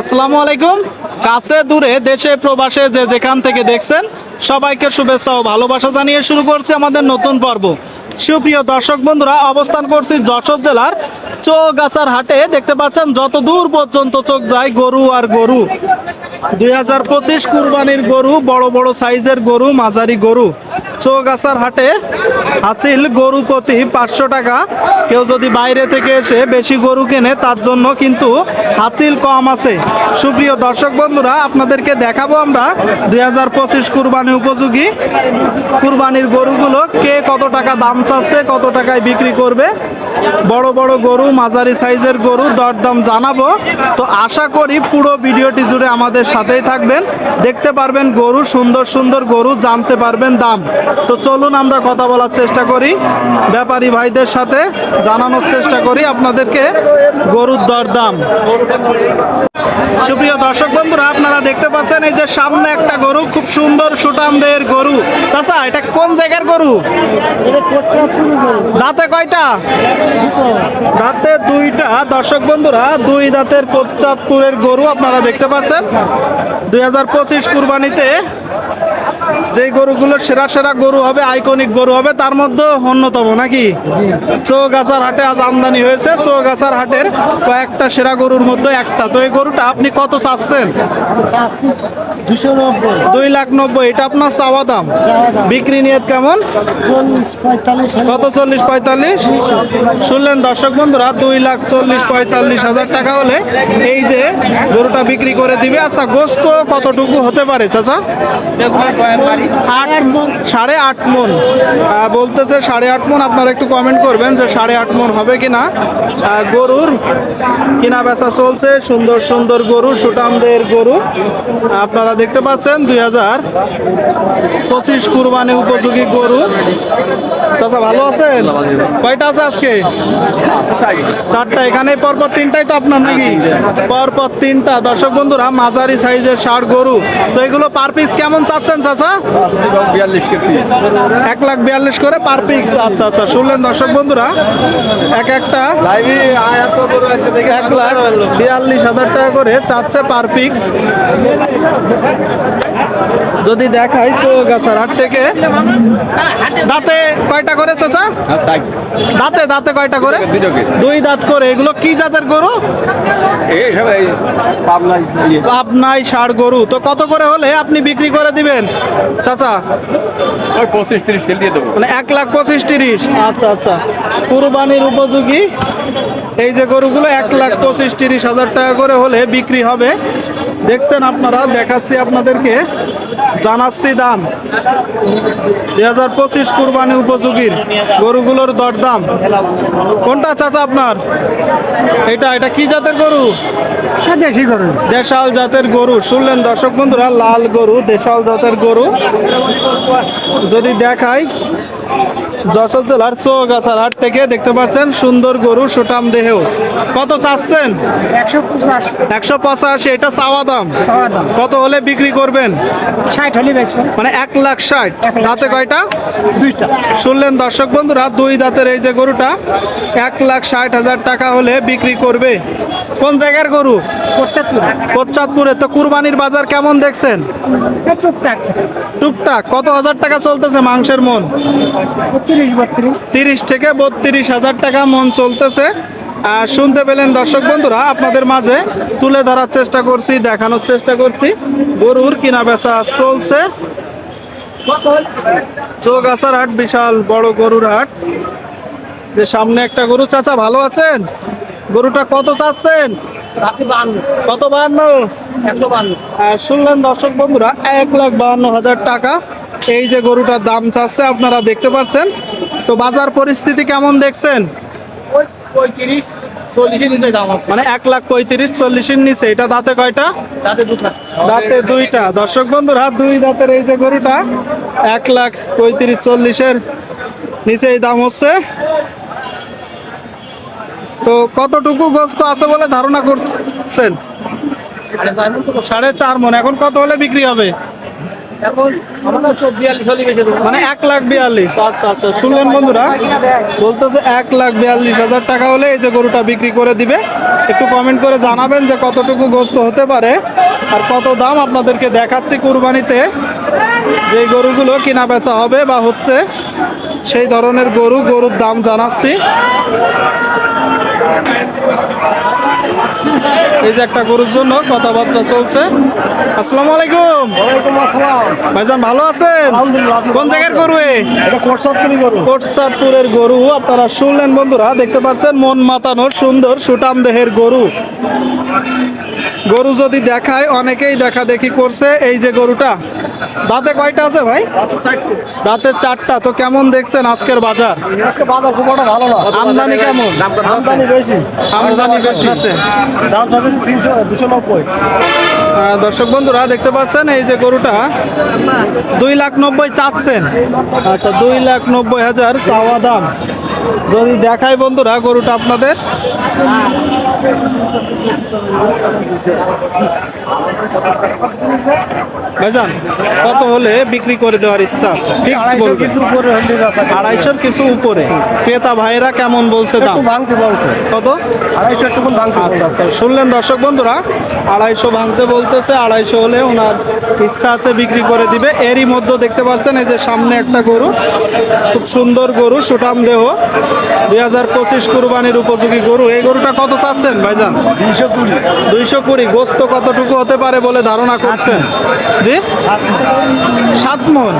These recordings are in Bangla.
আসসালামু আলাইকুম। কাছে দূরে, দেশে, প্রবাসে যে যেখান থেকে দেখছেন, সবাইকে শুভেচ্ছা ও ভালোবাসা জানিয়ে শুরু করছি আমাদের নতুন পর্ব। সুপ্রিয় দর্শক বন্ধুরা, অবস্থান করছি যশোর জেলার চৌগাছার হাটে। দেখতে পাচ্ছেন, যত দূর পর্যন্ত চোখ যায় গরু আর গরু। দুই হাজার পঁচিশ কুরবানির গরু, বড় বড় সাইজের গরু, মাঝারি গরু। চৌগাছার হাটে হাসিল গরু প্রতি পাঁচশো টাকা। কেউ যদি বাইরে থেকে এসে বেশি গরু কেনে, তার জন্য কিন্তু হাসিল কম আছে। সুপ্রিয় দর্শক বন্ধুরা, আপনাদেরকে দেখাবো আমরা দুই হাজার পঁচিশ কুরবানি উপযোগী। কুরবানির গরুগুলো কে কত টাকা দাম চাচ্ছে, কত টাকায় বিক্রি করবে। বড় বড় গরু, মাঝারি সাইজের গরু দরদাম জানাব। তো আশা করি পুরো ভিডিওটি জুড়ে আমাদের সাথেই থাকবেন। দেখতে পারবেন গরু সুন্দর সুন্দর গরু, জানতে পারবেন দাম। তো চলুন আমরা কথা বলার চেষ্টা করি। ব্যাপারী ভাইদের সাথে জানানোর চেষ্টা করি আপনাদেরকে গরুর দরদাম সুপ্রিয় দর্শক বন্ধুরা, আপনারা দেখতে পাচ্ছেন এই যে সামনে একটা গরু, খুব সুন্দর সুটামদের গরু। চাচা, এটা কোন জায়গার গরু? দাঁতে কয়টা? দাঁতে দুইটা। দর্শক বন্ধুরা, দুই দাঁতের কোচ্চাঁদপুরের গরু আপনারা দেখতে পাচ্ছেন। দুই হাজার পঁচিশ কুরবানিতে যে গরুগুলো সেরা সেরা গরু হবে আইকনিক গরু হবে, তার মধ্যে অন্যতম নাকি? চৌগাছার হাটে আজ আমদানি হয়েছে। চৌগাছার হাটের কয়েকটা সেরা গরুর মধ্যে একটা। তো এই গরুটা আপনি কত চাচ্ছেন? দুশো নব্বই। দুই লাখ নব্বই। এটা আপনার চাওয়া দাম? বিক্রি নিয়ত কেমন? চল্লিশ পঁয়তাল্লিশ কত চল্লিশ পঁয়তাল্লিশ? শুনলেন দর্শক বন্ধুরা দুই লাখ চল্লিশ পঁয়তাল্লিশ হাজার টাকা হলে এই যে গরুটা বিক্রি করে দিবে। আচ্ছা গোস্ত কতটুকু হতে পারে চাচা? আট সাড়ে আট মন। বলতেছে সাড়ে আট মন। আপনারা একটু কমেন্ট করবেন যে সাড়ে আট মন হবে কিনা। গরুর কিনা বেচা চলছে। সুন্দর সুন্দর গরু সুটামদের গরু। আপনারা দেখতে পাচ্ছেন দুই হাজার পঁচিশ কুরবানি উপযোগী গরু। চাচা, ভালো আছেন? কয়টা আছে আজকে? চারটা। এখানে পরপর তিনটাই তো আপনার নাকি? পরপর তিনটা। দর্শক বন্ধুরা, মাঝারি সাইজের ষাট গরু। তো এগুলো পার পিস কেমন চাচ্ছেন চাচা? এক লাখ বিয়াল্লিশ করে পার পিস। আচ্ছা আচ্ছা শুনলেন দর্শক বন্ধুরা। এক একটা এক লাখ বিয়াল্লিশ হাজার টাকা করে চাচ্ছে পার পিক্স যদি দেখাই চৌগাছার হাট থেকে। দাঁতে কয়টা করে চাচা? দাঁতে দাঁতে কয়টা করে? দুই দাঁত করে। এগুলো কি জাতের গরু? পাবনাই ষাড় গরু। তো কত করে হলে আপনি বিক্রি করে দিবেন? চাচা? পঁচিশ তিরিশ দিয়ে দেবো। মানে এক লাখ পঁচিশ তিরিশ। আচ্ছা আচ্ছা। কুরবানির উপযোগী। এই যে গরুগুলো এক লাখ পঁচিশ তিরিশ হাজার টাকা করে হলে বিক্রি হবে। দেখছেন আপনারা দেখাচ্ছি আপনাদেরকে। জানাচ্ছি দাম। দুই হাজার পঁচিশ কুরবানি উপযোগীর গরুগুলোর দরদাম। কোনটা চাচা আপনার? এটা এটা কি জাতের গরু? দেশি গরু। দেশাল জাতের গরু। শুনলেন দর্শক বন্ধুরা লাল গরু দেশাল জাতের গরু। যদি দেখাই যশোর জেলার চৌগাছার হাট থেকে দেখতে পাচ্ছেন সুন্দর গরু সুটাম দেহ। কত চাচ্ছেন? একশো পঁচাশি। একশো পঁচাশি এটা চাওয়া দাম চাওয়া দাম। কত হলে বিক্রি করবেন? ষাট হলে বেচবো। মানে এক লাখ ষাট। দাঁতে কয়টা? দুইটা। শুনলেন দর্শক বন্ধুরা দুই দাঁতের এই যে গরুটা এক লাখ ষাট হাজার টাকা হলে বিক্রি করবে। কোন জায়গার গরু? কোচ্চাঁদপুরে তো কুরবানির বাজার কেমন দেখছেন? টুকটাক। টুকটাক। কত হাজার টাকা চলতেছে মাংসের মন? তিরিশ থেকে বত্রিশ হাজার টাকা মন চলতেছে। শুনতে পেলেন দর্শক বন্ধুরা আপনাদের মাঝে তুলে ধরার চেষ্টা করছি দেখানোর চেষ্টা করছি। গরুর কিনা বেচা চলছে। চোখ চৌগাছার হাট বিশাল বড় গরুর হাট। যে সামনে একটা গরু চাচা ভালো আছেন? গরুটা কত চাচ্ছেন? কত বাহান্ন? একশো বান্ন আর শুনলেন দর্শক বন্ধুরা এক লাখ বাহান্ন হাজার টাকা। এই যে গরুটার দাম চাচ্ছে আপনারা দেখতে পাচ্ছেন। তো বাজার পরিস্থিতি কেমন দেখছেন? পঁয়ত্রিশ চল্লিশের নিচে দাম আছে। মানে এক লাখ পঁয়ত্রিশ চল্লিশের নিচে। এটা দাঁতে কয়টা? তাতে দুটা। দাঁতে দুইটা। দর্শক বন্ধুরা দুই দাঁতের এই যে গরুটা এক লাখ পঁয়ত্রিশ চল্লিশের নিচে এই দাম হচ্ছে। তো কতটুকু গোস্ত আছে বলে ধারণা করছেন? সাড়ে চার মন। এখন কত হলে বিক্রি হবে? এখন আমরা চব্বিয়াল্লিশ হলে বেঁচে দেবো। মানে এক লাখ বিয়াল্লিশ। আচ্ছা আচ্ছা শুনলেন বন্ধুরা? বলতেছে এক লাখ বিয়াল্লিশ হাজার টাকা হলে এই যে গরুটা বিক্রি করে দিবে। একটু কমেন্ট করে জানাবেন যে কতটুকু গোস্ত হতে পারে আর কত দাম আপনাদেরকে দেখাচ্ছি কুরবানিতে। যে গরুগুলো কেনা বেচা হবে বা হচ্ছে সেই ধরনের গরু গরুর দাম জানাচ্ছি। এই যে একটা গরুর জন্য কথাবার্তা চলছে। আসসালামু আলাইকুম। ওয়ালাইকুম আসসালাম। ভাইজান ভালো আছেন? আলহামদুলিল্লাহ। কোন জায়গার গরু এটা কোটসাত্তরি করব কোটসাদপুরের গরু আপনারা শুনলেন বন্ধুরা দেখতে পাচ্ছেন মন মাতানোর সুন্দর সুটাম দেহের গরু। গরু যদি দেখায় অনেকেই দেখা দেখি করছে এই যে গরুটা। দাঁতে কয়টা আছে ভাই? দাঁতে চারটা। তো কেমন দেখছেন আজকের বাজার? আজকে বাজার খুব একটা ভালো না। আমদানি কেমন? আমদানি বেশি। আমদানি বেশি। আছে? দাম আছে তিনশো দুশো নব্বই। দর্শক বন্ধুরা দেখতে পাচ্ছেন, এই যে গরুটা দুই লাখ নব্বই চাচ্ছেন। আচ্ছা দুই লাখ নব্বই হাজার চাওয়া দাম। যদি দেখায় বন্ধুরা গরুটা আপনাদের। ভাইজান কত হলে বিক্রি করে দেওয়ার ইচ্ছা আছে? ফিক্সড বলবেন। কিছু উপরে হলে আড়াইশোর কিছু উপরে। ক্রেতা ভাইরা কেমন বলছে দাম? ভাঙতে বলছে। কত? আড়াইশো একটু ভাঙতে আচ্ছা আচ্ছা। শুনলেন দর্শক বন্ধুরা আড়াইশো ভাঙতে বলতেছে আড়াইশো হলে ওনার ইচ্ছা আছে বিক্রি করে দিবে। এরই মধ্যে দেখতে পাচ্ছেন এই যে সামনে একটা গরু খুব সুন্দর গরু সুটাম দেহ। দুই হাজার পঁচিশ কুরবানির উপযোগী গরু। এই গরুটা কত চাচ্ছেন ভাইজান? দুইশো কুড়ি। দুইশো কুড়ি। গোস্ত কতটুকু হতে পারে বলে ধারণা করছেন? জি সাত মন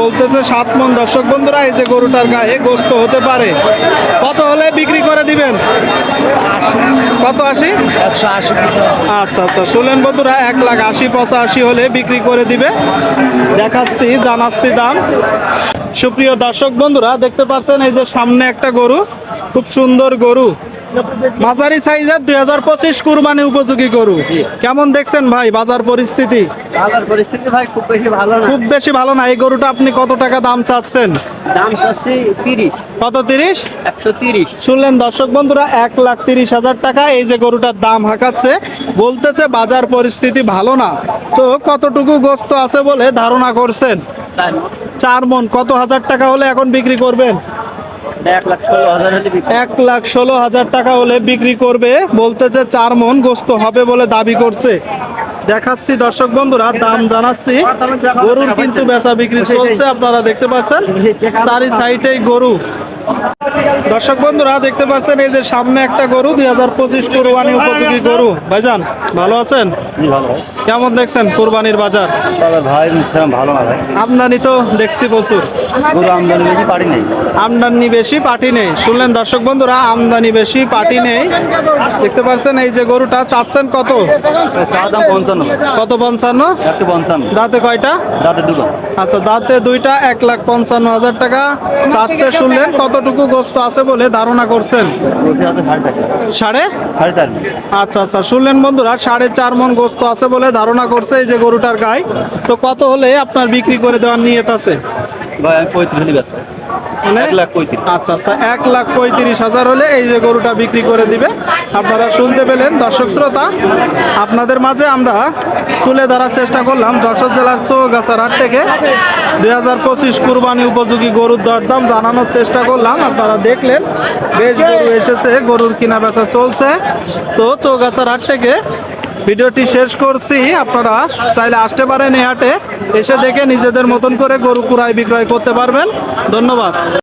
বলতেছে সাত মন দর্শক বন্ধুরা, এই যে গরুটার গায়ে গোস্ত হতে পারে। কত হলে বিক্রি করে দিবেন? কত আশি? আশি আচ্ছা আচ্ছা। শুনলেন বন্ধুরা, এক লাখ আশি, পঁচাশি হলে বিক্রি করে দিবে। দেখাচ্ছি, জানাচ্ছি দাম। সুপ্রিয় দর্শক বন্ধুরা, দেখতে পাচ্ছেন এই যে সামনে একটা গরু। খুব সুন্দর গরু। মাঝারি সাইজের দুই হাজার পঁচিশ কুরবানি উপযোগী গরু। কেমন দেখছেন ভাই বাজার পরিস্থিতি? বাজার পরিস্থিতি ভাই খুব বেশি ভালো না। খুব বেশি ভালো না। এই গরুটা আপনি কত টাকা দাম চাচ্ছেন? দাম চাচ্ছি তিরিশ। কত তিরিশ? একশো তিরিশ। শুনলেন দর্শক বন্ধুরা এক লাখ তিরিশ হাজার টাকা এই যে গরুটার দাম হাঁকাচ্ছে বলতেছে বাজার পরিস্থিতি ভালো না। তো কতটুকু গোস্ত আছে বলে ধারণা করছেন? চার মন। কত হাজার টাকা হলে এখন বিক্রি করবেন? এক লাখ ষোলো হাজার টাকা হলে বিক্রি করবে। বলতে যে চার মন গোস্ত হবে বলে দাবি করছে। দেখাচ্ছি দর্শক বন্ধুরা, দাম জানাচ্ছি। গরুর কিন্তু বেচা বিক্রি চলছে, আপনারা দেখতে পাচ্ছেন। চারি সাইডেই গরু। দর্শক বন্ধুরা দেখতে পাচ্ছেন এই যে সামনে একটা গরু দুই হাজার পঁচিশ কোরবানি উপযোগী গরু। ভাইজান ভালো আছেন? কেমন দেখছেন কোরবানির বাজার? ভাই ভালো না ভাই। আমদানি তো দেখছি প্রচুর। আমদানি বেশি পারি নেই। আমদানি বেশি পাটি নেই। শুনলেন দর্শক বন্ধুরা আমদানি বেশি পাটি নেই। দেখতে পাচ্ছেন এই যে গরুটা চাচ্ছেন কত? পঞ্চান্ন। কত পঞ্চান্ন? একশো পঞ্চান্ন। দাঁতে কয়টা? দাঁতে দুটো। আচ্ছা দাঁতে দুইটা এক লাখ পঞ্চান্ন হাজার টাকা। চাচ্ছে শুনলেন কতটুকু গোস্ত আছে বলে ধারণা করছেন? সাড়ে আচ্ছা আচ্ছা শুনলেন বন্ধুরা সাড়ে চার মন গোস্ত আছে বলে ধারণা করছে এই যে গরুটার গায়ে তো কত হলে আপনার বিক্রি করে দেওয়ার নিয়ত আছে? পঁয়ত্রিশ পঁয়ত্রিশ। আচ্ছা আচ্ছা এক লাখ পঁয়ত্রিশ হাজার হলে এই যে গরুটা বিক্রি করে দিবে। আপনারা শুনতে পেলেন দর্শক শ্রোতা আপনাদের মাঝে আমরা তুলে ধরার চেষ্টা করলাম যশোর জেলার চৌগাছার হাট থেকে। দুই হাজার পঁচিশ কুরবানি উপযোগী গরুর দরদাম জানানোর চেষ্টা করলাম। আপনারা দেখলেন বেশ গরু এসেছে গরুর কিনা বেচা চলছে। তো চৌগাছার হাট থেকে ভিডিওটি শেষ করছি। আপনারা চাইলে আসতে পারেন এই হাটে এসে দেখে নিজেদের মতন করে গরু কুড়াই বিক্রয় করতে পারবেন। ধন্যবাদ।